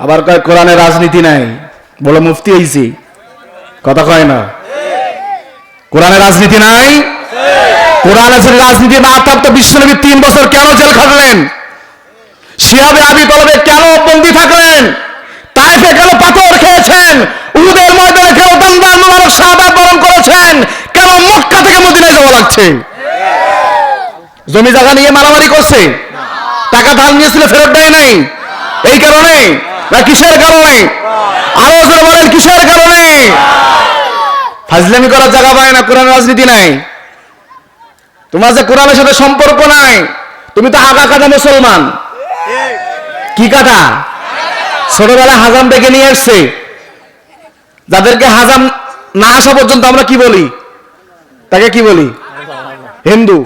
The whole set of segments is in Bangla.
আবার কয়, কোরআনে রাজনীতি নাই। বলে মুফতি হইছি কথা কয় না? কোরআনে রাজনীতি নাই? কোরআনে যদি রাজনীতি না থাকতো বিশ্বনবী তিন বছর কেন জেল খাটলেন? শিয়াবে আবি তলবে কেন বন্দি থাকলেন? তাইফে কেন পাথর খেয়েছেন? উহুদের ময়দানে কেন দান্দার মোবারক শাহাদাত বরণ করেছেন? কেন মক্কা থেকে মদিনায় যাওয়া লাগছে? জমি জায়গা নিয়ে মারামারি করছে? টাকা ধার নিয়েছিল, ফেরত দেয় নাই? এই কারণে না, কিসের কারণে? আরও জোরে বলেন, কিসের কারণে? ফাজলামি করার জায়গা পায় না কোরআন রাজনীতি নাই। তোমার যে কোরআনের সাথে সম্পর্ক নাই, তুমি তো আগা কাটা মুসলমান। কি কাটা? ছোটবেলায় হাজাম ডেকে নিয়ে এসছে যাদেরকে হাজাম না আসা পর্যন্ত আমরা কি বলি? তাকে কি বলি? হিন্দু।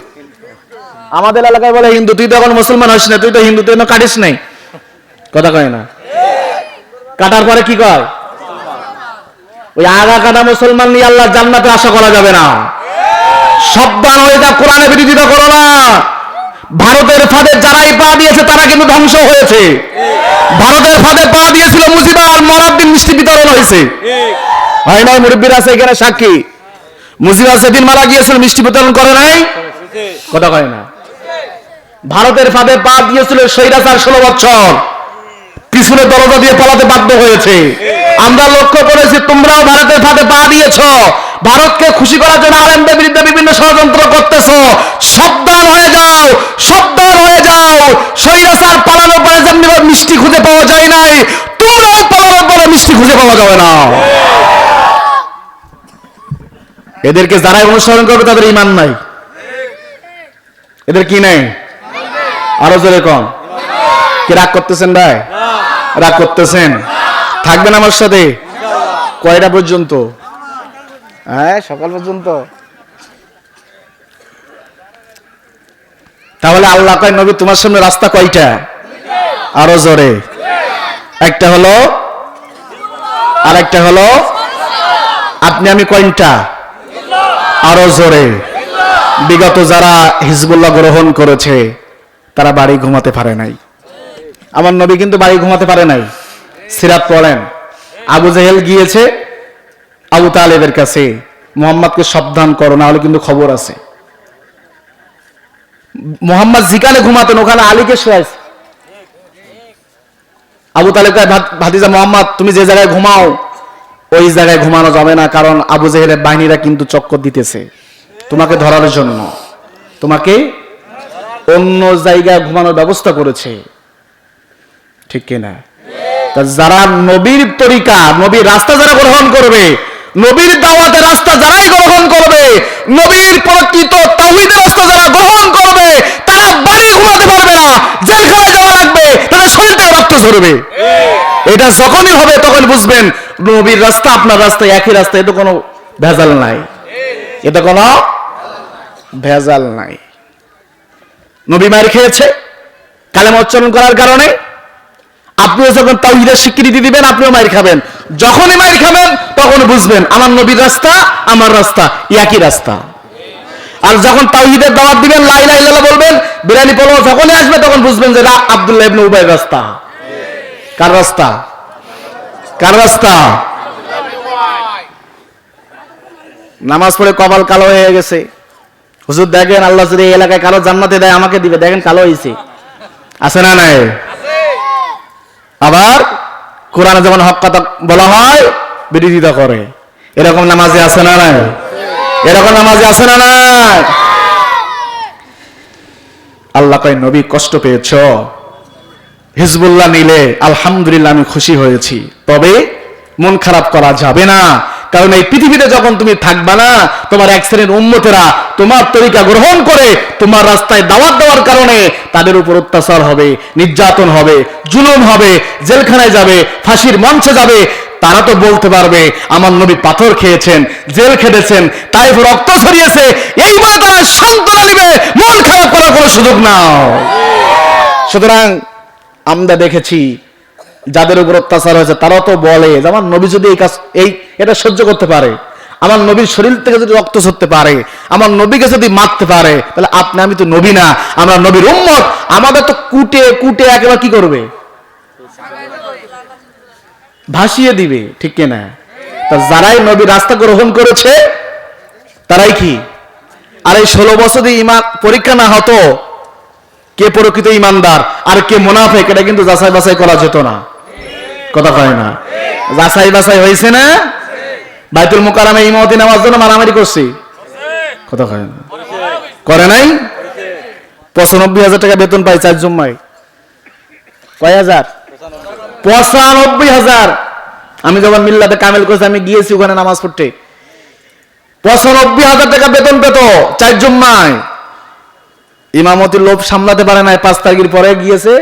আমাদের এলাকায় বলে হিন্দু, তুই তো এখন মুসলমান হস না, তুই তো হিন্দু, তুই কাটিস নাই। কথা কয় না। কাটার পরে কি কয়? ওই আগা কাটা মুসলমান নিয়ে আল্লাহ জান্নাতে আশা করা যাবে না। সাবধান হয়ে যা কোরআনে বিরোধিতা করো না। ভারতের ফাঁদে যারাই পা দিয়েছে, তারা কিন্তু ধ্বংস হয়েছে। ভারতের ফাঁদে পা দিয়েছিল মুজিবার মরার দিন মিষ্টি বিতরণ হয়েছে। হয় নাই মুরব্বীর আছে এখানে সাক্ষী। মুজিবার সেদিন মারা গিয়েছিল, মিষ্টি বিতরণ করে নাই? কথা কয় না। ভারতের ফাঁদে পা দিয়েছিল সৈরাচার ষোলো বছর। পিছনে দরজা দিয়ে পালাতে বাধ্য হয়েছে। আমরা লক্ষ্য করেছি, তোমরাও ভারতের ফাঁদে পা দিয়েছ। ভারতকে খুশি করার জন্য আলেমদের বিরুদ্ধে বিভিন্ন ষড়যন্ত্র করতেছ। সাবধান হয়ে যাও, সাবধান হয়ে যাও। সৈরাচার পালানোর পরে যেমনি মিষ্টি খুঁজে পাওয়া যায় নাই, তোমরাও পালানোর পরে মিষ্টি খুঁজে পাওয়া যাবে না। এদেরকে যারাই অনুসরণ করবে, তাদের ইমান নাই। এদের কি নাই? আরও জোরে কম। কি রাগ করতেছেন ভাই? রাগ করতেছেন? থাকবেন আমার সাথে? কয়টা পর্যন্ত? হ্যাঁ সকাল পর্যন্ত। তাহলে আল্লাহ কয় নবী তোমার সামনে রাস্তা কয়টা? আরও জোরে। একটা হলো আর একটা হলো আপনি আমি কয়টা? আরও জোরে। বিগত যারা হিজবুল্লাহ গ্রহণ করেছে তারা বাড়ি ঘুমাতে পারে নাই। আমার নবী কিন্তু বাড়ি ঘুমাতে পারে নাই। সিরাত পড়েন। আবু জেহেল গিয়েছে আবু তালেবের কাছে, মোহাম্মদকে সাবধান করো, না হলে কিন্তু খবর আছে। মোহাম্মদ যেখানে ঘুমাতেন, ওখানে আলীকে শোয়াইছে। আবু তালেব ভাতিজা মোহাম্মদ, তুমি যে জায়গায় ঘুমাও, ওই জায়গায় ঘুমানো যাবে না, কারণ আবু জেহেলের বাহিনীরা কিন্তু চক্কর দিতেছে। তোমাকে ধরার জন্য। তোমাকে অন্য জায়গায় ঘুমানোর ব্যবস্থা করেছে। ঠিক কিনা? যারা নবীর তরিকা, নবীর রাস্তা যারা গ্রহণ করবে, নবীর দাওয়াতের রাস্তা যারাই গ্রহণ করবে, নবীর প্রকৃত তাওহীদের রাস্তা যারা গ্রহণ করবে, তারা বাড়ি ঘুমাতে পারবে না, জেলখানায় যাওয়া লাগবে, তাদের শরীর থেকে রক্ত ঝরবে। এটা যখনই হবে তখন বুঝবেন, নবীর রাস্তা আপনার রাস্তা একই রাস্তা এটা কোনো ভেজাল নাই। এটা কোনো ভেজাল নাই। নবী মায়ের খেয়েছে, কালেমা উচ্চারণ করার কারণে আপনিও যখন তাওহীদের স্বীকৃতি দিবেন, আপনিও মাইর খাবেন। যখনই মাইর খাবেন, তখন বুঝবেন, আমার নবীর রাস্তা, আমার রাস্তা, একই রাস্তা। আর যখন তাওহীদের দাওয়াত দিবেন, লা ইলাহা ইল্লাল্লাহ বলবেন বিরানি পোলাও যখনই আসবে, তখন বুঝবেন যে রা আব্দুল্লাহ ইবনে উবাইর রাস্তা। কার রাস্তা? কার রাস্তা? নামাজ পড়ে কপাল কালো হয়ে গেছে। হুজুর দেখেন, আল্লাহ যদি এই এলাকায় কালো জান্নাতে দেয়, আমাকে দিবে। দেখেন, কালো হয়েছে আছে না নাই? আবার কোরআনে যেমন হক কথা বলা হয়, বিরোধিতা করে। এরকম নামাজে আছে না নাই? এরকম নামাজে আছে না নাই? আল্লাহ কয়, নবী, কষ্ট পেয়েছ। হিজবুল্লাহ নিলে আলহামদুলিল্লাহ আমি খুশি হয়েছি। তবে মন খারাপ করা যাবে না। কারণ এই পৃথিবীতে যখন তুমি থাকবা না, তোমার এক শ্রেণির উম্মতেরা তোমার তরিকা গ্রহণ করে, তোমার রাস্তায় দাওয়াত দেওয়ার কারণে তাদের উপর অত্যাচার হবে, নির্যাতন হবে, জুলুম হবে, জেলখানায় যাবে, ফাঁসির মঞ্চে যাবে। তারা তো বলতে পারবে, আমার নবী পাথর খেয়েছেন, জেল খেটেছেন, তাই রক্ত ছড়িয়েছে এই বলে তারা সান্ত্বনা নিবে মন খারাপ করার কোনো সুযোগ নাও। সুতরাং আমরা দেখেছি যাদের উপর অত্যাচার হয়েছে, তারাও তো বলে যে, আমার নবী যদি এই কাজ এই এটা সহ্য করতে পারে, আমার নবীর শরীর থেকে যদি রক্ত ঝরতে পারে, আমার নবীকে যদি মারতে পারে, তাহলে আপনি, আমি তো নবী না, আমরা নবীর উম্মত, আমাদের তো কুটে কুটে একেবারে কি করবে? ভাসিয়ে দিবে, ঠিক কিনা তা যারাই নবী রাস্তা গ্রহণ করেছে, তারাই কি? আর এই ষোলো বছর ইমান পরীক্ষা না হতো, কে প্রকৃত ইমানদার আর কে মোনাফেক, এটা কিন্তু যাচাই বাছাই করা যেত না। কথা কয় না। যাচাই বাছাই হয়েছে না? বাইতুল মোকারামে ইমামতি নামার জন্য মারামারি করছি। কথা কয় না। করে নাই? পঁচানব্বই হাজার টাকা বেতন পাই চার জম্মায়। কয় হাজার? পঁচানব্বই হাজার। আমি যখন মিল্লাতে কামেল করছি, আমি গিয়েছি ওখানে নামাজ পড়তে। পঁচানব্বই হাজার টাকা বেতন পেত চার জম্মায়। ইমামতির লোভ সামলাতে পারে নাই, পাঁচ তারিখের পরে গিয়েছে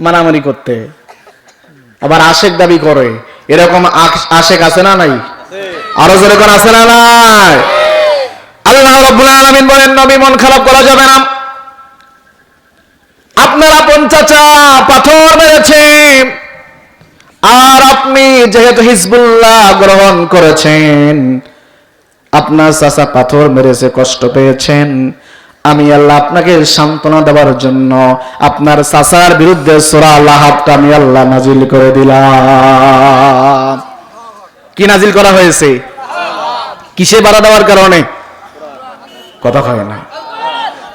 মারামারি করতে। আবার আশেক দাবি করে। এরকম আশেক আছে না নাই? আরও যেরকম আছে না নাই? আল্লাহ রব্বুল আলামিন বলেন, নবী মন খারাপ করা যাবে না। আপনারা পঞ্চাচা পাথর মেরেছে। আর আপনি যেহেতু হিজবুল্লাহ গ্রহণ করেছেন, আপনার চাচা পাথর মেরেছে, কষ্ট পেয়েছেন। আমি আল্লাহ আপনাকে সান্ত্বনা দেওয়ার জন্য আপনার চাচার বিরুদ্ধে সোরা লাহাবটা আমি আল্লাহ নাজিল করে দিলাম। কি নাজিল করা হয়েছে? কিসে বাড়া দেওয়ার কারণে? কথা হয় না।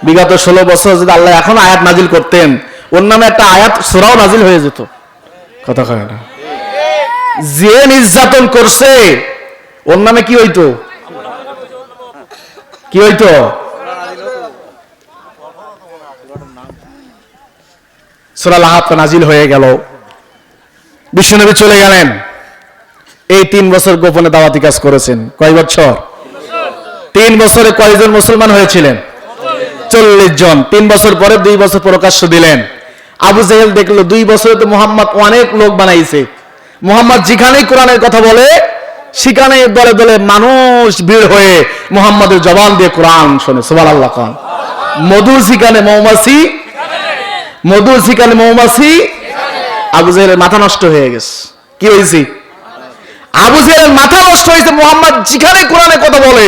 বিগত ষোলো বছর যদি আল্লাহ এখন আয়াত নাজিল করতেন, ওর নামে একটা আয়াত সোরাও নাজিল হয়ে যেত। কথা হয় না। যে নির্যাতন করছে, ওর নামে কি হইতো? কি হইতো? সোরাল নাজিল হয়ে গেল। বিশ্বনবী চলে গেলেন। এই তিন বছর গোপনে দাওয়াতি কাজ করেছেন। কয় বছর? তিন বছরে কয়জন মুসলমান হয়েছিলেন? চল্লিশ জন। তিন বছর পরে দুই বছর প্রকাশ্য দিলেন। আবু দেখল দুই বছরে তো মোহাম্মদ অনেক লোক বানাইছে। মোহাম্মদ যেখানেই কোরআনের কথা বলে, সেখানে দলে দলে মানুষ ভিড় হয়ে মোহাম্মদের জবান দিয়ে কোরআন শোনে। সোবাল আল্লাহ খান মধু সেখানে মৌমাছি মধু সেখানে মৌমাছি আবু জাহেলের মাথা নষ্ট হয়ে গেছে। কি হয়েছে? আবু জেহেলের মাথা নষ্ট হয়েছে মোহাম্মদ যেখানে কোরআনে কথা বলে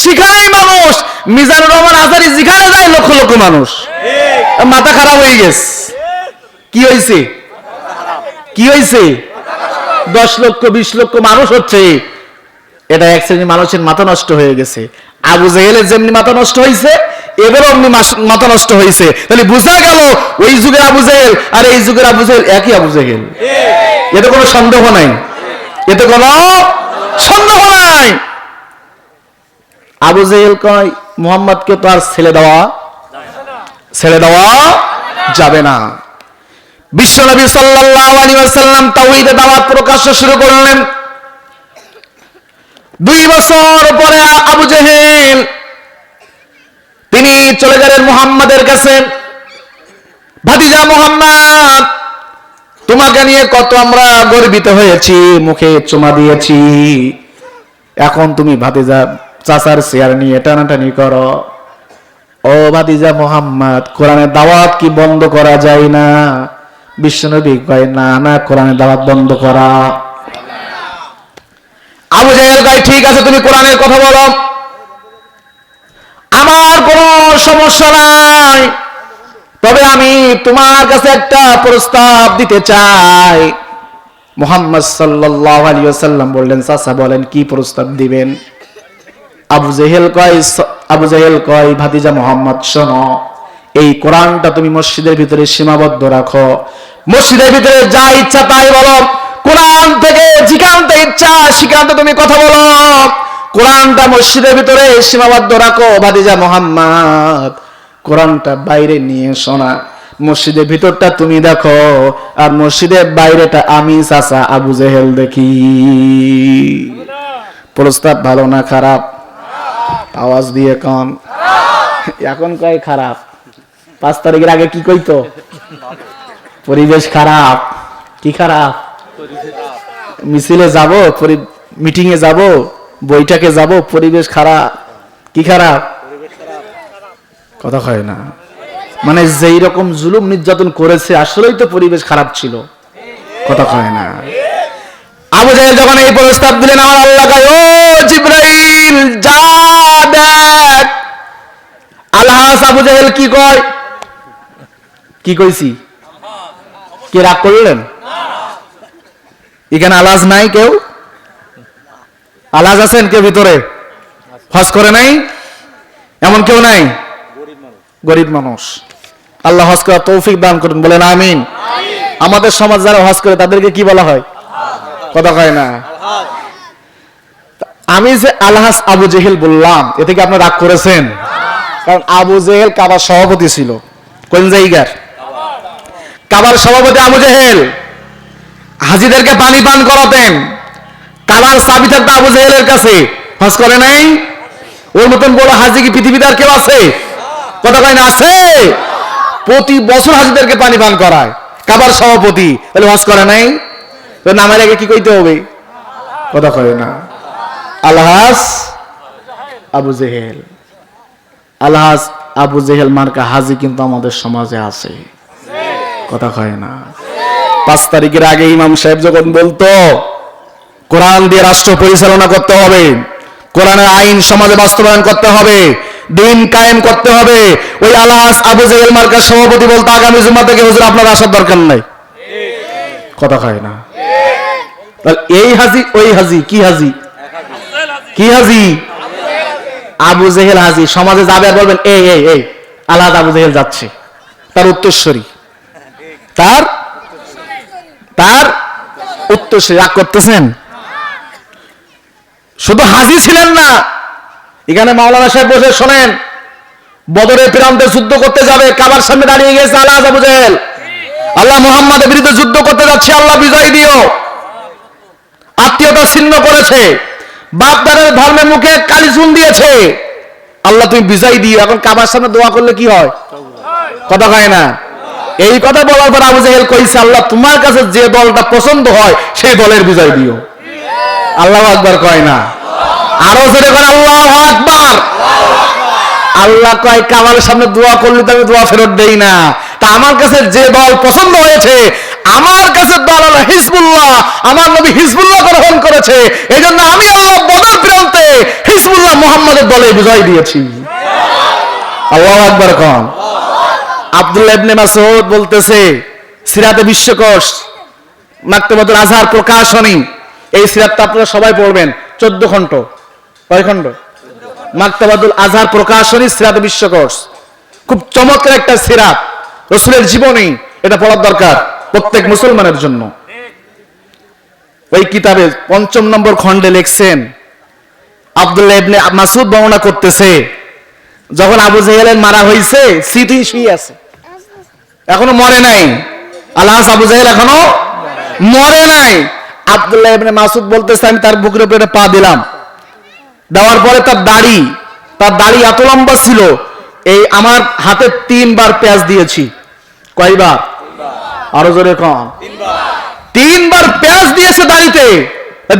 সেখানেই মানুষ মিজানুর রহমান আজারি যেখানে যায় লক্ষ লক্ষ মানুষ। মাথা খারাপ হয়ে গেছে। কি হয়েছে? কি হয়েছে? দশ লক্ষ বিশ লক্ষ মানুষ হচ্ছে। এটা এক শ্রেণির মানুষের মাথা নষ্ট হয়ে গেছে। আবু জেহেলের যেমনি মাথা নষ্ট হয়েছে এবারও অমনি মাথা নষ্ট হয়েছে। তাহলে বোঝা গেল ওই যুগের আবু জেহেল আর এই যুগের আবু জেহেল একই আবু জেহেল। এতে কোনো সন্দেহ নাই। এতে কোনো সন্দেহ নাই। আবু জেহেল কয় মোহাম্মদকে তো আর ছেলে দেওয়া ছেড়ে দেওয়া যাবে না। বিশ্বনবী সাল্লাল্লাহু আলাইহি ওয়াসাল্লাম তাওহীদে দাওয়াত প্রকাশ্য শুরু করলেন। দুই বছর পরে আবু জেহেল তিনি চলে গেলেন মুহাম্মাদের কাছে। ভাতিজা মুহাম্মদ তোমাকে নিয়ে কত আমরা গর্বিত হয়েছি মুখে চুমা দিয়েছি। এখন তুমি ভাতিজা চাচার চেয়ার নিয়ে টানাটানি করো। ও ভাতিজা মোহাম্মদ কোরআনের দাওয়াত কি বন্ধ করা যায় না? বিশ্বনবী কয় না না কোরআনের দাওয়াত বন্ধ করা। আবু জাহেল কয় ঠিক আছে তুমি কোরআনের কথা বলো। সমস্যা নাই। তবে আমি তোমার কাছে একটা প্রস্তাব দিতে চাই। মোহাম্মদ সাল্লাল্লাহু আলাইহি ওয়াসাল্লাম বললেন, চাচা, বলেন, কি প্রস্তাব দিবেন? আবু জেহেল কয়, আবু জেহেল কয়, ভাতিজা মোহাম্মদ, শোনো, এই কোরআনটা তুমি মসজিদের ভিতরে সীমাবদ্ধ রাখো। মসজিদের ভিতরে যা ইচ্ছা তাই বলো। কোরআন থেকে যেখানতে ইচ্ছা সেখানতে তুমি কথা বলো। কোরআনটা মসজিদের ভিতরে সীমাবদ্ধ রাখো ভাতিজা মোহাম্মদ। কোরআনটা বাইরে নিয়ে শোনা মসজিদের ভিতরটা তুমি দেখো, আর মসজিদের বাইরেটা আমি, চাচা আবু জেহেল দেখি। প্রস্তাব ভালো না খারাপ? আওয়াজ দিয়ে কন। এখন কয় খারাপ? পাঁচ তারিখের আগে কি কইতো? পরিবেশ খারাপ। কি খারাপ? মিছিলে যাব মিটিং এ যাব। বইটাকে যাব, পরিবেশ খারাপ। কি খারাপ? কথা হয় না। মানে যেই রকম জুলুম নির্যাতন করেছে, আসলেই তো পরিবেশ খারাপ ছিল। কথা কয় না। আবু জাহেল যখন এই প্রস্তাব দিলেন, আমার আল্লাহ কয়, ও জিব্রাইল, যা দেখ। আল্লাহ আবু জাহেল কি কয়? কি কইছি? কি রাগ করলেন? এখানে আলাজ নাই কেউ? আলাজ আছেন কেউ ভিতরে? হজ করে নাই? এমন কেউ নাই? গরিব মানুষ। আল্লাহ হজ করার তৌফিক দান করুন, বলেন আমিন। আমাদের সমাজ যারা হজ করে, তাদেরকে কি বলা হয়? কথা কয় না। আমি যে আলহাস আবু জেহেল বললাম এ থেকে আপনি রাগ করেছেন? কারণ আবু জেহেল কাবার সভাপতি ছিল। কোন জায়গার? কাবার সভাপতি আবু জেহেল। হাজিদেরকে পানি পান করাতেন। কাবার চাবি থাকতো আবু জেহেলের কাছে। হজ করে নাই? ওর মতন বড় হাজি কি পৃথিবীতে আর কেউ আছে? কথা কয় না, আছে? প্রতি বছর হাজিদেরকে পানি পান করায়। কাবার সভাপতি। তাহলে হজ করে নাই? তো নামের আগে কি কইতে হবে? কথা কয় না। আলহাস আবু জেহেল। আলহাস আবু জেহেল মার্কা হাজি কিন্তু আমাদের সমাজে আছে। কথা কয় না। পাঁচ তারিখের আগে ইমাম সাহেব যখন বলতো কোরআন দিয়ে রাষ্ট্র পরিচালনা করতে হবে। কোরআনের আইন সমাজে বাস্তবায়ন করতে হবে। দিন কায়েম করতে হবে। ওই আলহাস আবু জেহেল মার্কার সভাপতি বলতে, আগামী জুমা থেকে হুজুর আপনার আসার দরকার নাই। কথা কয় না। এই হাজি, ওই হাজি, কি হাজি? কি হাজি? আবু জেহেল হাজি। সমাজে যাবে আর বলবেন, এই এই এই আলাদা আবু জেহেল যাচ্ছে। তার উত্তরস্বরী। তার? তার উত্তরস্বরী। রাগ করতেছেন? শুধু হাজি ছিলেন না, এখানে মাওলানা সাহেব বসে শোনেন, বদরের প্রান্তে যুদ্ধ করতে যাবে, কাবার সামনে দাঁড়িয়ে গেছে আল্লাহ আবু জেহেল আল্লাহ মোহাম্মদের বিরুদ্ধে যুদ্ধ করতে যাচ্ছে, আল্লাহ বিজয় দিও। আত্মীয়তা ছিন্ন করেছে বাপ দাদার ধর্মের মুখে কালি চুন দিয়েছে। আল্লাহ তুমি বিজয় দিও, এখন কাবার সামনে দোয়া করলে কি হয়? কথা কয় না? এই কথা বলার পর আবু জাহেল কইছে, আল্লাহ তোমার কাছে যে দলটা পছন্দ হয় সেই দলের বিজয় দিও। আল্লাহ আকবার কয় না? আরও জোরে করে আল্লাহ আকবার। আল্লাহ কয় কাবার সামনে দোয়া করলে তো আমি দোয়া ফেরত দেই না। তা আমার কাছে যে দল পছন্দ হয়েছে, আমার কাছে দল হলো হিজবুল্লাহ। আমার নবী হিজবুল্লাহ গ্রহণ করেছে। এই জন্য আমি আল্লাহ বদর প্রান্তে হিজবুল্লাহ মোহাম্মদের দলে বিজয় দিয়েছি। আল্লাহ আকবার কন। আব্দুল্লাহ ইবনে মাসউদ বলতেছে, সিরাতে বিশ্বকোষ, মাক্তবাতুল আজহার প্রকাশনী। এই সিরাতটা আপনারা সবাই পড়বেন। চোদ্দ খণ্ড। কয় খণ্ড? মাক্তাবাদুল আজহার প্রকাশনী সিরাত বিশ্বকোষ খুব চমৎকার একটা সিরাত। রসুলের জীবনী, এটা পড়ার দরকার প্রত্যেক মুসলমানের জন্য। ওই কিতাবে পঞ্চম নম্বর খণ্ডে লিখছেন, আব্দুল্লাহ ইবনে মাসুদ বর্ণনা করতেছে, যখন আবু জাহেলের মারা হয়েছে স্মৃতি শুয়ে আছে। এখনও মরে নাই। আল্লাহ আবু জাহেল এখনও মরে নাই। আব্দুল্লাহ ইবনে মাসুদ বলতেছে, আমি তার বুকের উপরে পা দিলাম। দেওয়ার পরে তার দাড়ি তার দাড়ি এত লম্বা ছিল, এই আমার হাতে তিনবার পেঁয়াজ দিয়েছি। কয়বার? আরও জোরে কম তিনবার পেঁয়াজ দিয়েছে দাড়িতে।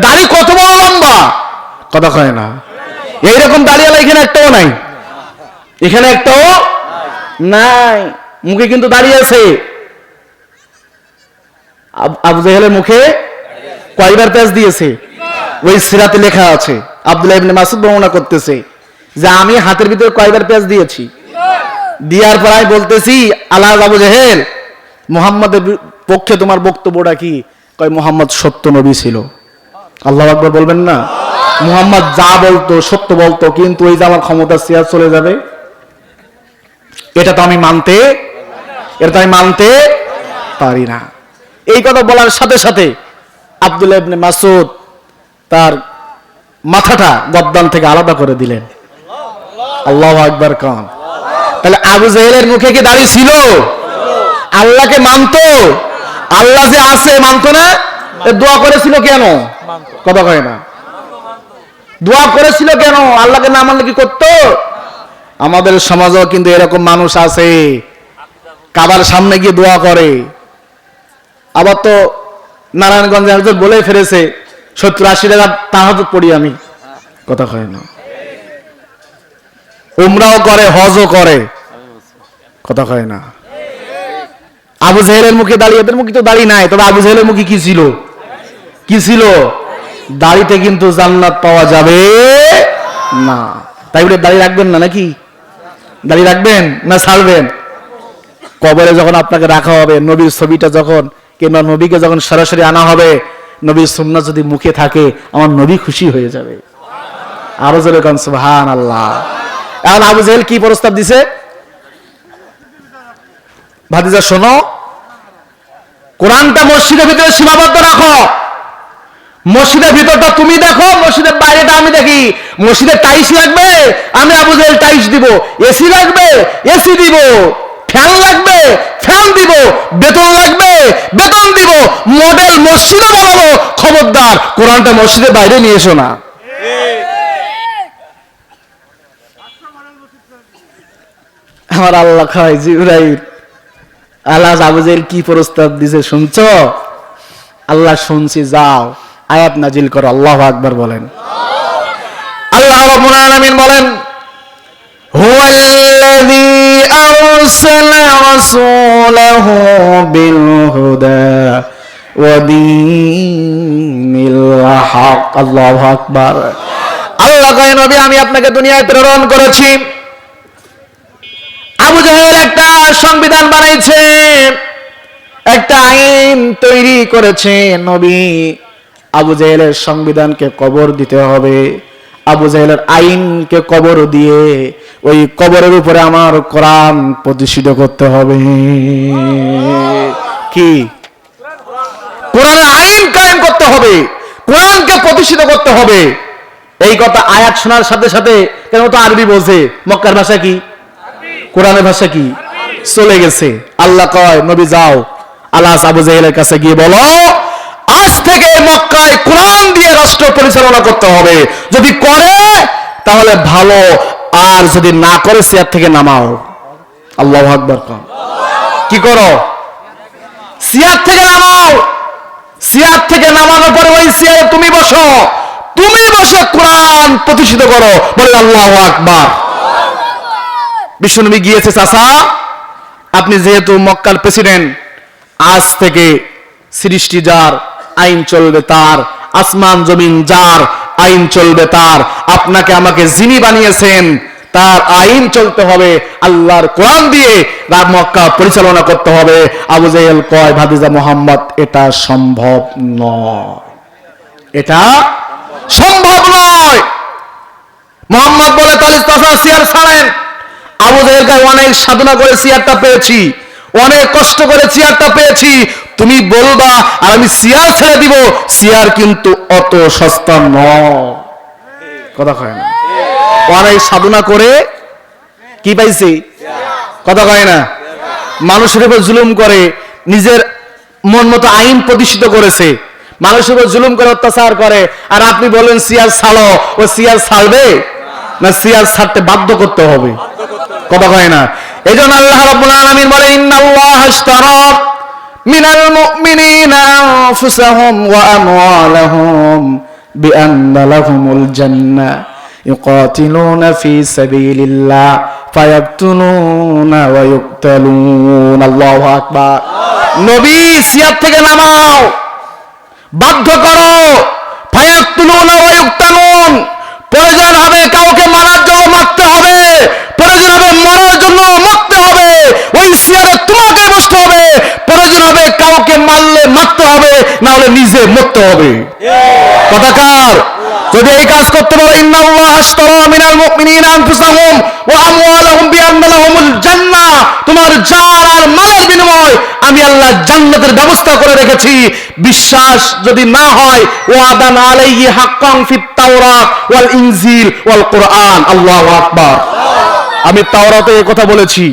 দাড়ি কত বড় লম্বা? কথা কয় না। এইরকম দাড়িওয়ালা এখানে একটাও নাই। এখানে একটাও নাই। মুখে কিন্তু দাঁড়িয়ে আছে। আবু জাহেলের মুখে কয়বার পেঁয়াজ দিয়েছে? ওই সিরাতে লেখা আছে, আব্দুল্লাহ ইবনে মাসুদ বর্ণনা করতেছে যে আমি হাতের ভিতরে কয়বার পেঁয়াজ দিয়েছি। দিয়ার পর আমি বলতেছি, আল্লাহ আবু জাহেল, মুহাম্মাদের পক্ষে তোমার বক্তব্যটা কি? কয়, মুহাম্মদ সত্য নবী ছিল। আল্লাহ আকবর বলবেন না? মুহাম্মদ যা বলতো, সত্য বলতো, কিন্তু ওই যে আমার ক্ষমতা চেয়ার চলে যাবে? এটা তো আমি মানতে, এটা তো আমি মানতে পারি না। এই কথা বলার সাথে সাথে আব্দুল্লাহ ইবনে মাসুদ তার মাথাটা গদ্দান থেকে আলাদা করে দিলেন। আল্লাহ আকবার খান তাহলে আবু জাহেলের মুখে কি দাড়ি ছিল? আল্লাহকে মানতো? আল্লাহ যে আছে, মানতো না? দোয়া করেছিল কেন? কথা কয় না। দোয়া করেছিল কেন? আল্লাহকে না মানলে কি করতো? আমাদের সমাজেও কিন্তু এরকম মানুষ আছে। কাবার সামনে গিয়ে দোয়া করে। আবার তো নারায়ণগঞ্জে একজন বলে ফেলেছে, সত্তর আশি টাকা তাহাজ পড়ি আমি। কথা কয় না। উমরাও করে, হজও করে। কথা কয় না। আবু জাহেলের মুখে দাঁড়িয়ে এদের মুখে তো দাড়ি নাই, তবে আবু জাহেলের মুখে কি ছিল? কি ছিল? দাড়িতে কিন্তু জান্নাত পাওয়া যাবে না। তাই বলে দাড়ি রাখবেন না নাকি? দাড়ি রাখবেন না ছাড়বেন কবরে যখন আপনাকে রাখা হবে, নবীর ছবিটা যখন কিংবা নবীকে যখন সরাসরি আনা হবে, নবীর সুন্নাহ যদি মুখে থাকে, আমার নবী খুশি হয়ে যাবে। আরও জোরে কান সুবহান আল্লাহ এখন আবু জেহেল কি প্রস্তাব দিছে? ভাতিজা, শোনো, কোরআনটা মসজিদের ভিতরে সীমাবদ্ধ রাখো। মসজিদের ভিতরটা তুমি দেখো, মসজিদের বাইরেটা আমি দেখি। মসজিদের টাইস লাগবে, আমি আবু জেহেল টাইস দিব। এসি লাগবে, এসি দিব। ফ্যান লাগবে ফ্যান দিব, বেতন লাগবে, বেতন দিব। মডেল মসজিদে বানাবো খবরদার। কোরআনটা মসজিদের বাইরে নিয়ে এসো না। আমার আল্লাহ খায় জিব্রাইল। আল্লাহ আবু কি প্রস্তাব দিছে শুনছ? আল্লাহ শুনছি, যাও। আয়াত নাজিল করো, আল্লাহ আকবার বলেন। আল্লাহ রাব্বুল আলামিন বলেন, হুয়াল্লাযী হুদা ওয়া দীনিল হক আল্লাহু আকবার আল্লাহ কয় নবী আমি আপনাকে দুনিয়ায় প্রেরণ করেছি। আবু জাহেল একটা সংবিধান বানাইছে। একটা আইন তৈরি করেছে নবী। আবু জাহেলের সংবিধানকে কবর দিতে হবে। আবু জাহেলের আইনকে কবর দিয়ে ওই কবরের উপরে আমার কোরআন প্রতিষ্ঠিত করতে হবে। কি? কোরআনের আইন কায়েম করতে হবে, কোরআনকে প্রতিষ্ঠিত করতে হবে। এই কথা আয়াত শোনার সাথে সাথে কেন তো আরবি বোঝে মক্কার ভাষা কি? কোরআনের ভাষা কি? চলে গেছে। আল্লাহ কয়, নবী যাও, আল্লাহ আবু জাহেলের কাছে গিয়ে বলো থেকে কোরআন দিয়ে রাষ্ট্র পরিচালনা করতে হবে। যদি করে, তাহলে ভালো। আর যদি না করে চেয়ার থেকে নামাও। আল্লাহ আকবর কি করো? চেয়ার থেকে নামাও। চেয়ার থেকে নামানোর পরে ওই চেয়ারে তুমি বসো। তুমি বসে কোরআন প্রতিষ্ঠিত করো। বলে আল্লাহ আকবার। বিশ্বনবী গিয়েছে চাষা আপনি যেহেতু মক্কার প্রেসিডেন্ট, আজ থেকে সৃষ্টি যার আইন চলবে তার। আসমান জমিন যার আইন চলবে তার। আপনাকে আমাকে যিনি বানিয়েছেন, তার আইন চলতে হবে। আল্লাহর কোরআন দিয়ে মক্কা পরিচালনা করতে হবে। আবু জাহেল কয় ভাদিজা মোহাম্মদ, এটা সম্ভব নয়। এটা সম্ভব নয়। মোহাম্মদ বলে তাহলে তাছা চেয়ার ছাড়েন। আবু জাহেল অনেক সাধনা করে চেয়ারটা পেয়েছি। অনেক কষ্ট করে চেয়ারটা পেয়েছি। তুমি বলবা, আর আমি চেয়ার ছেড়ে দিব। চেয়ার কিন্তু অত সস্তা নয়। কথা কয় না। অনেক সাধনা করে কি পাইছি? কথা কয় না। মানুষের উপর জুলুম করে, নিজের মন মতো আইন প্রতিষ্ঠিত করেছে। মানুষের উপর জুলুম করে, অত্যাচার করে। আর আপনি বলেন, সিয়ার ছাড়ো। ও সিয়ার ছাড়বে? না, সিয়ার ছাড়তে বাধ্য করতে হবে। কথা কয় না। এই জন্য আল্লাহ রাব্বুল আলামিন বলে, ইন্নাল্লাহ আশতারা মিনাল মুমিনিনা আনফুসাহুম ওয়া আমওয়ালাহুম বিআন্না লাহুমুল জান্নাহ يقاتلون في سبيل الله فيقتلون ويقتلون الله أكبر নবী সিয়ার থেকে নামাও বাধ্য করো ফায়াক্তুলুন ওয়া ইউক্তালুন প্রয়োজন হবে কাউকে মারার জন্য মারতে হবে প্রয়োজন হবে মরার জন্য মারতে হবে ওই সিয়ারে তোমাকে না হলে নিজে মরতে হবে। কথাকার যদি এই কাজ করতে পারো, ইন্নাল্লাহ আশতারা মিনাল আনফুসাহুম ওয়া আমওয়ালাহুম জান্নাহ। তোমার জান আর মালের আমি আল্লাহ জান্নাতের ব্যবস্থা করে রেখেছি। বিশ্বাস যদি না হয়, ওয়াদান আলাইহি হাক্কান ফিত তাওরাত ওয়াল ইনজিল ওয়াল আল্লাহু আকবার। আমি তাওরাতে এই কথা বলেছি।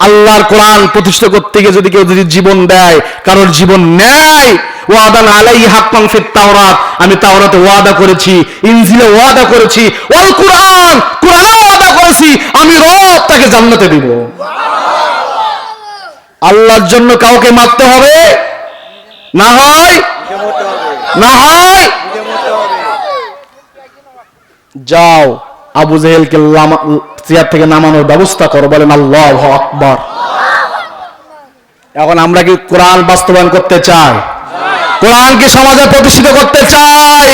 আল্লাহর কোরআন প্রতিষ্ঠা করতে গিয়ে যদি কেউ যদি জীবন দেয়, কারোর জীবন নেয়, ওয়াদান আলাই হাক্কান ফিত তাওরাত। আমি তাওরাতে ওয়াদা করেছি, ইনজিলে ওয়াদা করেছি, ওয়াল কোরআন কোরআনে ওয়াদা করেছি, আমি রব তাকে জান্নাতে দিব। আল্লাহর জন্য কাউকে মারতে হবে? না হয়? না হয়? যাও। আবু জেহেলকে চেয়ার থেকে নামানোর ব্যবস্থা করো, বলেন আল্লাহ আকবার। এখন আমরা কি কোরআন বাস্তবায়ন করতে চাই? কোরআনকে সমাজে প্রতিষ্ঠিত করতে চাই?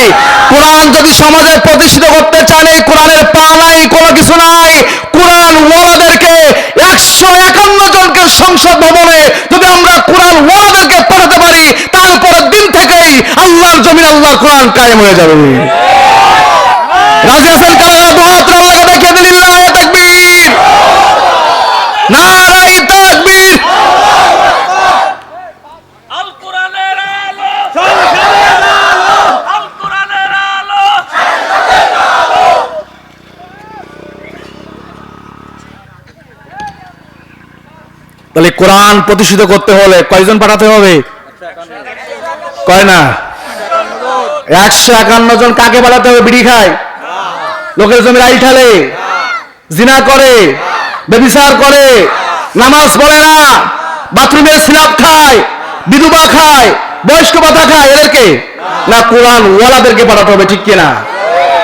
কোরআন যদি সমাজে প্রতিষ্ঠিত করতে চান এই কোরআনের পা নাই কোনো কিছু নাই। কোরআন ওয়ালাদেরকে একশো একান্ন জনকে সংসদ ভবনে যদি আমরা কোরআন ওয়ালাদেরকে পাঠাতে পারি তারপরের দিন থেকেই আল্লাহর জমিন আল্লাহর কোরআন কায়েম হয়ে যাবে। কারা দুহাত তাকবীর নারায়ে তাকবীর। আল কোরআনের আলো আল কোরআনের আলো। তাহলে কোরআন প্রতিষ্ঠিত করতে হলে কয়জন পাঠাতে হবে? কয় না? একশো একান্ন জন কাকে পাঠাতে হবে? বিড়ি খায়? লোকের জমি রাই ঠালে জিনা করে, বেবিচার করে, নামাজ পড়ে না, বাথরুমের সিলাপ খায়, বিধবা খায়, বয়স্ক ভাতা খায়, এদেরকে? না কোরআন ওয়ালাদেরকে পাঠাতে হবে, ঠিক কিনা?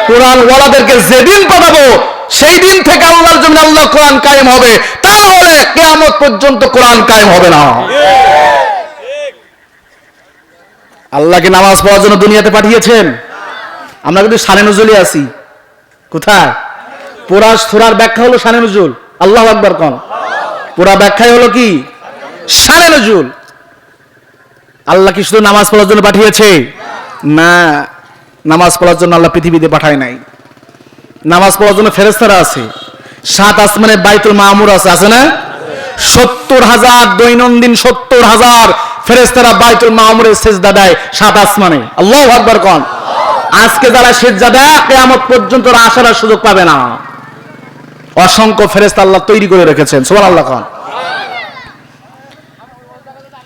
কোরআন ওয়ালাদেরকে যেদিন পাঠাবো সেই দিন থেকে আল্লাহর জন্য আল্লাহ কোরআন কায়েম হবে। তাহলে কেয়ামত পর্যন্ত কোরআন কায়েম হবে না। আল্লাহকে নামাজ পড়ার জন্য দুনিয়াতে পাঠিয়েছেন। আমরা কিন্তু সানে নজরুলে আছি। কোথায়? পুরা সুরার ব্যাখ্যা হলো সানে নজরুল। আল্লাহ আকবর কন? পুরা ব্যাখ্যাই হলো কি? সানে নজরুল। আল্লাহ কি শুধু নামাজ পড়ার জন্য পাঠিয়েছে? না, নামাজ পড়ার জন্য আল্লাহ পৃথিবীতে পাঠায় নাই। নামাজ পড়ার জন্য ফেরেস্তারা আছে। সাত আসমানে বাইতুল মামুর আছে আছে না? সত্তর হাজার দৈনন্দিন সত্তর হাজার ফেরেস্তারা বাইতুল মামুরের শেষ দাদায় সাত আসমানে। আল্লাহ আকবর কন? আজকে যারা সেজদা দেয় কেয়ামত পর্যন্ত আসার সুযোগ পাবে না। অসংখ্য ফেরেস্তা আল্লাহ তৈরি করে রেখেছেন সোমান আল্লাহ খান।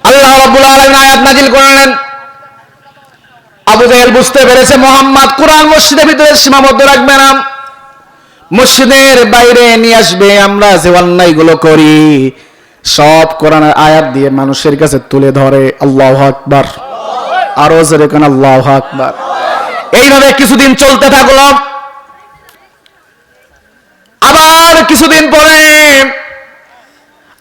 আল্লাহ রাব্বুল আলামিন আয়াত করলেন। আবু জাহেল বুঝতে পেরেছে, মোহাম্মদ কোরআন মসজিদের ভিতরে সীমাবদ্ধ রাখবে না। মসজিদের বাইরে নিয়ে আসবে, আমরা যে অন্যায়গুলো করি, সব কোরআনের আয়াত দিয়ে মানুষের কাছে তুলে ধরে, আল্লাহ আকবার। আরও আল্লাহ আকবার। এইভাবে কিছুদিন চলতে থাকল আবার কিছুদিন পরে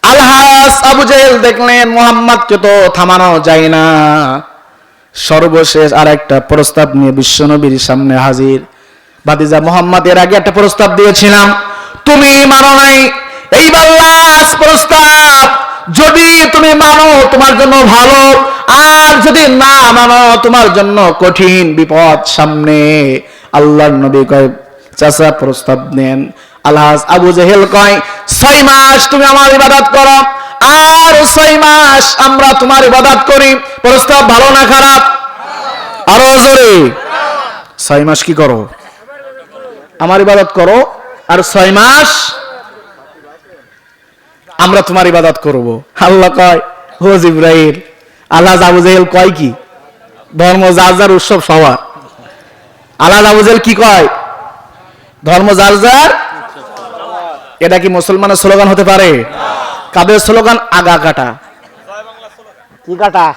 আলহাস আবু জেহেল দেখলেন, মোহাম্মদকে তো থামানো যায় না। সর্বশেষ আর একটা প্রস্তাব নিয়ে বিশ্বনবীর সামনে হাজির। ভাতিজা মোহাম্মদ এর আগে একটা প্রস্তাব দিয়েছিলাম, তুমি মানো নাই? এইবার লাস্ট প্রস্তাব, যদি তুমি মানো, তোমার জন্য ভালো। আর যদি না মানো, তোমার জন্য কঠিন বিপদ সামনে। আল্লাহর নবী কয়, চাচা প্রস্তাব নেন আল্লাহ আবু জেহেল কয়, ছয় মাস তুমি আমার ইবাদত করো। আর ছয় মাস আমরা তোমার ইবাদত করি। প্রস্তাব ভালো না খারাপ? আরও জোরে। ছয় মাস কি করো? আমার ইবাদত করো। আর ছয় মাস আমরা তোমার ইবাদত করব। আল্লাহ কয় হো জিব্রাইল আল্লাহ আবু জেহেল কয় কি? ধর্ম যার যার উৎসব সবার। আল্লাহ আবু জেহেল কি কয়? ধর্ম যার যার এটা কি মুসলমানের স্লোগান হতে পারে? কাদের স্লোগান? আগা কাটা। কি কাটা?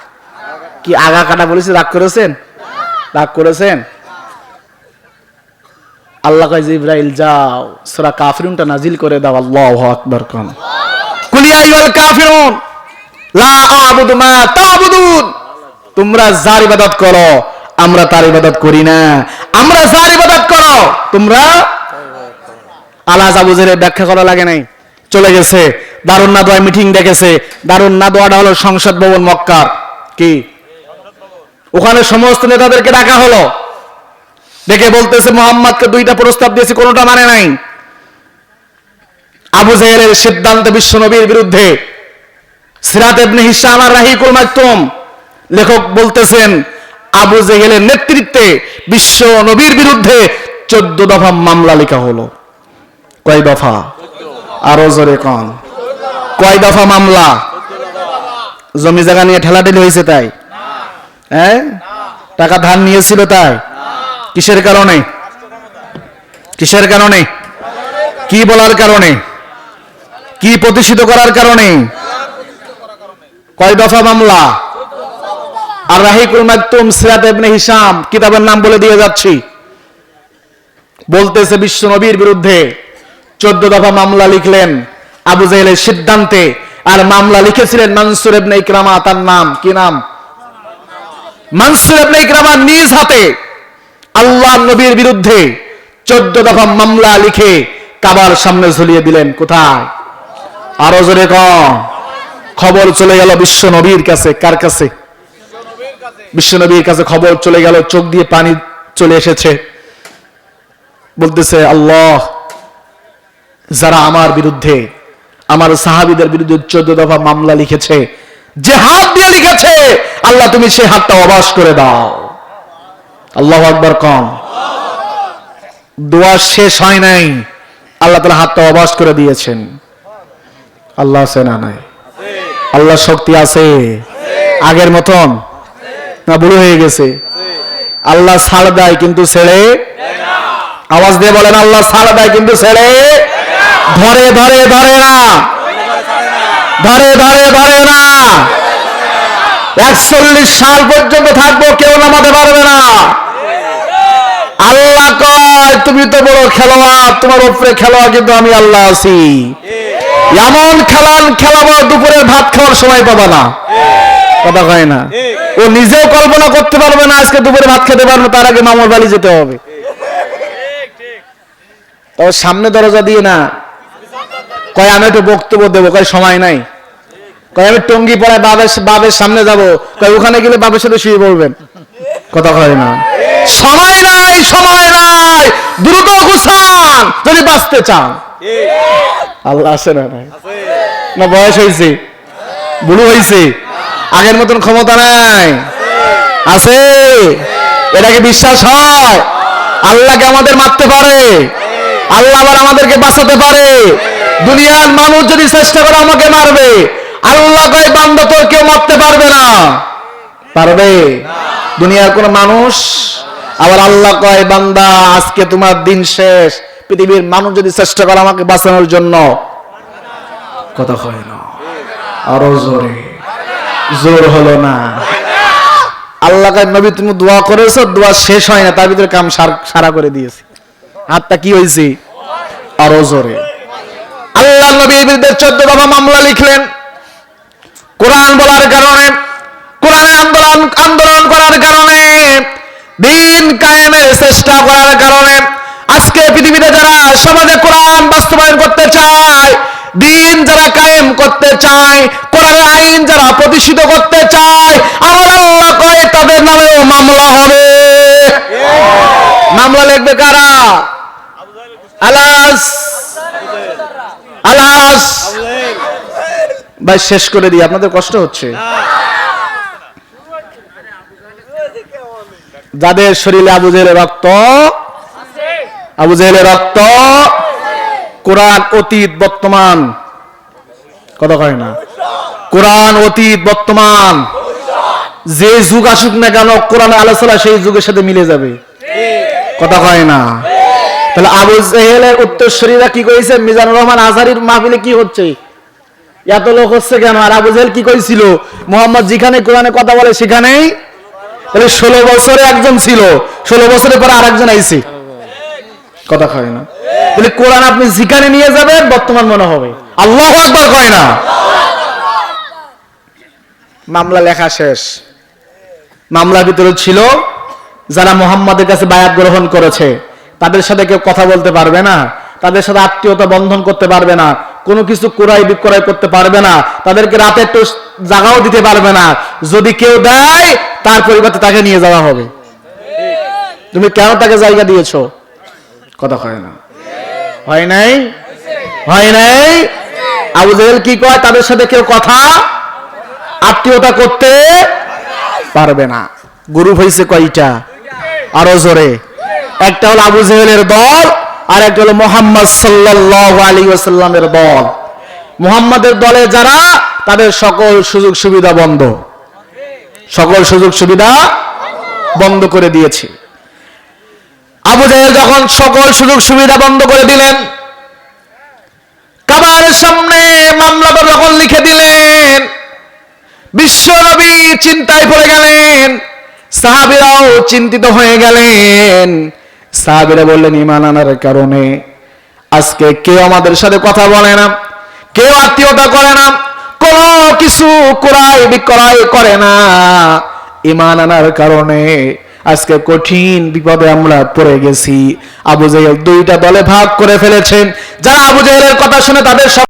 কি আগা কাটা বলেছি? রাগ করেছেন? রাগ করেছেন? আল্লাহ কয় যে ইব্রাহিল যাও। সূরা কাফিরুনটা নাজিল করে দাও। আল্লাহু আকবার কোন। কুল ইয়া কাফিরুন। তোমরা যার ইবাদত করো, আমরা তার ইবাদত করি না। আমরা যার ইবাদত করো, তোমরা আল্লাহ আবুজের ব্যাখ্যা করা লাগে নাই। চলে গেছে। দারুণ নাদোয়া মিটিং ডেকেছে। দারুণ নাদোয়াটা হলো সংসদ ভবন মক্কার। কি? ওখানে সমস্ত নেতাদেরকে ডাকা হলো। ডেকে বলতেছে, মোহাম্মদকে দুইটা প্রস্তাব দিয়েছে, কোনোটা মানে নাই। আবু জাহেলের সিদ্ধান্ত বিশ্ব নবীর বিরুদ্ধে সিরাত ইবনে হিশাম আর রাহিকুল মাকতুম। লেখক বলতেছেন, আবু জেহেলের নেতৃত্বে বিশ্ব নবীর বিরুদ্ধে চোদ্দ দফা মামলা লেখা হলো। কয় দফা? আরও জোরে কন। কয় দফা মামলা? জমি জায়গা নিয়ে ঠেলাঠেলি হয়েছে তাই? হ্যাঁ? টাকা ধার নিয়েছিল তাই কিসের কারণে? কিসের কারণে? কি বলার কারণে? কি প্রতিষ্ঠিত করার কারণে? কয় দফা মামলা? আর রাহিকুল মাকতুম সিরাত ইবনে হিশাম, কিতাবের নাম বলে দিয়ে যাচ্ছি। বলতেছে বিশ্ব নবীর বিরুদ্ধে চোদ্দ দফা মামলা লিখলেন আবু জাহেলের সিদ্ধান্তে, আর মামলা লিখেছিলেন মানসুর ইবনে ইকরামা, তার নাম, কি নাম? মানসুর ইবনে ইকরামা নিজ হাতে আল্লাহ নবীর বিরুদ্ধে চোদ্দ দফা মামলা লিখে কাবার সামনে ঝুলিয়ে দিলেন। কোথায়? আরও জোরে কম খবর চলে গেল বিশ্ব নবীর কাছে, কার কাছে? বিশ্বনবীর কাছে খবর চলে গেল, চোখ দিয়ে পানি চলে এসেছে। বলতেছে, আল্লাহ, যারা আমার বিরুদ্ধে, আমার সাহাবিদের বিরুদ্ধে চোদ্দ দফা মামলা লিখেছে, যে হাত দিয়ে লিখেছে, আল্লাহ তুমি সেই হাতটা অবাস করে দাও। আল্লাহ আকবর কম। দোয়া শেষ হয় নাই, আল্লাহ তালা হাতটা অবাস করে দিয়েছেন। আল্লাহ আছে না নাই? আল্লাহ শক্তি আছে। আগের মতন। না, বুড়ো হয়ে গেছে। আল্লাহ ছাড় দেয় কিন্তু ছেড়ে আওয়াজ দিয়ে বলেন, আল্লাহ ছাড় দেয় কিন্তু ছেড়ে ধরে ধরে ধরে না। ধরে ধরে ধরে না। একচল্লিশ সাল পর্যন্ত থাকব, কেউ নামাতে পারবে না। আল্লাহ কয়, তুমি তো বড় খেলোয়াড়, তোমার উপরে খেলোয়াড় কিন্তু আমি আল্লাহ আছি। এমন খেলান খেলাবো, দুপুরের ভাত খাওয়ার সময় পাবা না। কথা কয় না? ও নিজেও কল্পনা করতে পারবে না, আজকে দুপুরে ভাত খেতে পারবে তার আগে মামার বাড়ি যেতে হবে। তবে সামনে দরজা দিয়ে না। কয়, আমি একটু বক্তব্য দেবো, কয়, সময় নাই। কয়, আমি টঙ্গি পড়ায় বাবের বাবের সামনে যাব। কয়, ওখানে গেলে বাবের সাথে শুয়ে পড়বেন। কথা কয় না। সময় নাই সময় নাই। দ্রুত গুছান, যদি বাঁচতে চান। আল্লাহ আছে না নাই? না, বয়স হয়েছে। বুড়ো হয়েছে। আগের মতন ক্ষমতা নাই। আছে। এটা কি বিশ্বাস হয়? আল্লাহকে আমাদের মারতে পারে। আল্লাহ আবার আমাদেরকে বাঁচাতে পারে। দুনিয়ার মানুষ যদি চেষ্টা করে আমাকে মারবে, আল্লাহ কয়, বান্দা, তোর কেউ মারতে পারবে না। পারবে? দুনিয়ার কোন মানুষ আবার আল্লাহ কয়, বান্দা, আজকে তোমার দিন শেষ। পৃথিবীর মানুষ যদি চেষ্টা করে আমাকে বাঁচানোর জন্য, কথা হয় না। আরও জোরে। জোর হলো না। আল্লাহ কয়, নবী, তুমি দোয়া করেছ, দোয়া শেষ হয় না, তার ভিতরে কাম সারা করে দিয়েছি। হাতটা কি হয়েছে আরও জোরে। আল্লাহ বিরুদ্ধে চোদ্দ দফা মামলা লিখলেন। কোরআন বলার কারণে, কোরআনে আন্দোলন আন্দোলন করার কারণে, দিন কায়েমের চেষ্টা করার কারণে আজকে পৃথিবীতে যারা সমাজে কোরআন বাস্তবায়ন করতে চায়, দিন যারা কায়েম করতে চায় কোরআন আইন যারা প্রতিষ্ঠিত করতে চায় আমার আল্লাহ কয়, তাদের নামেও মামলা হবে। মামলা লিখবে কারা? আলাস। আলাস। ভাই, শেষ করে দিই, আপনাদের কষ্ট হচ্ছে। যাদের শরীরে আবু রক্ত আবু জেহেলের রক্ত কোরআন অতীত বর্তমান। কথা কয় না। কোরআন অতীত বর্তমান। যে যুগ আসুক না কেন, কোরআন আলোচনা সেই যুগের সাথে মিলে যাবে। কথা কয় না। তাহলে আবু জেহেলের উত্তরসূরিরা কি কইছে? মিজানুর রহমান আজহারির মাহফিলে কি হচ্ছে? এত লোক হচ্ছে কেন? আর আবু জেহেল কি করেছিল মোহাম্মদ যেখানে কোরআনে কথা বলে সেখানেই? তাহলে ষোলো বছরে একজন ছিল। ষোলো বছরের পরে আর একজন আইছে। কথা কয় না। তাহলে কোরআন আপনি যেখানে নিয়ে যাবেন বর্তমান মনে হবে। আল্লাহ একবার কয় না। মামলা লেখা শেষ। মামলার ভিতরে ছিল যারা মোহাম্মদের কাছে বায়াত গ্রহণ করেছে তাদের সাথে কেউ কথা বলতে পারবে না তাদের সাথে আত্মীয়তা বন্ধন করতে পারবে না কোনো কিছু ক্রয় বিক্রয় করতে পারবে না তাদেরকে রাতে একটু জাগাও দিতে পারবে না যদি কেউ দেয় তার পরিবর্তে তাকে নিয়ে যাওয়া হবে। তুমি কেন তাকে জায়গা দিয়েছ? কথা হয় না। হয় নাই? হয় নাই? আবু জাহেল কি কয়? তাদের সাথে কেউ কথা, আত্মীয়তা করতে পারবে না। গ্রুপ হয়েছে কয়টা? আরও জোরে। একটা হলো আবু জেহেলের দল, আর একটা হলো মোহাম্মদ সাল্লাল্লাহু আলাইহি ওয়াসাল্লামের দল। মুহাম্মাদের দলে যারা, তাদের সকল সুযোগ সুবিধা বন্ধ। সকল সুযোগ সুবিধা বন্ধ করে দিয়েছে। আবু জাহেল যখন সকল সুযোগ সুবিধা বন্ধ করে দিলেন, কাবার সামনে মামলাটা যখন লিখে দিলেন বিশ্বনবী চিন্তায় পড়ে গেলেন, সাহাবিরাও চিন্তিত হয়ে গেলেন। সাহাবিরা বললেন ইমান আনার কারণে আজকে কেউ আমাদের সাথে কথা বলে না, কেউ আত্মীয়তা করে না, কোন কিছু ক্রয় বিক্রয় করে না। ইমান আনার কারণে আজকে কঠিন বিপদে আমরা পড়ে গেছি। আবু জাহেল দুইটা দলে ভাগ করে ফেলেছেন। যারা আবু জাহেলের কথা শুনে তাদের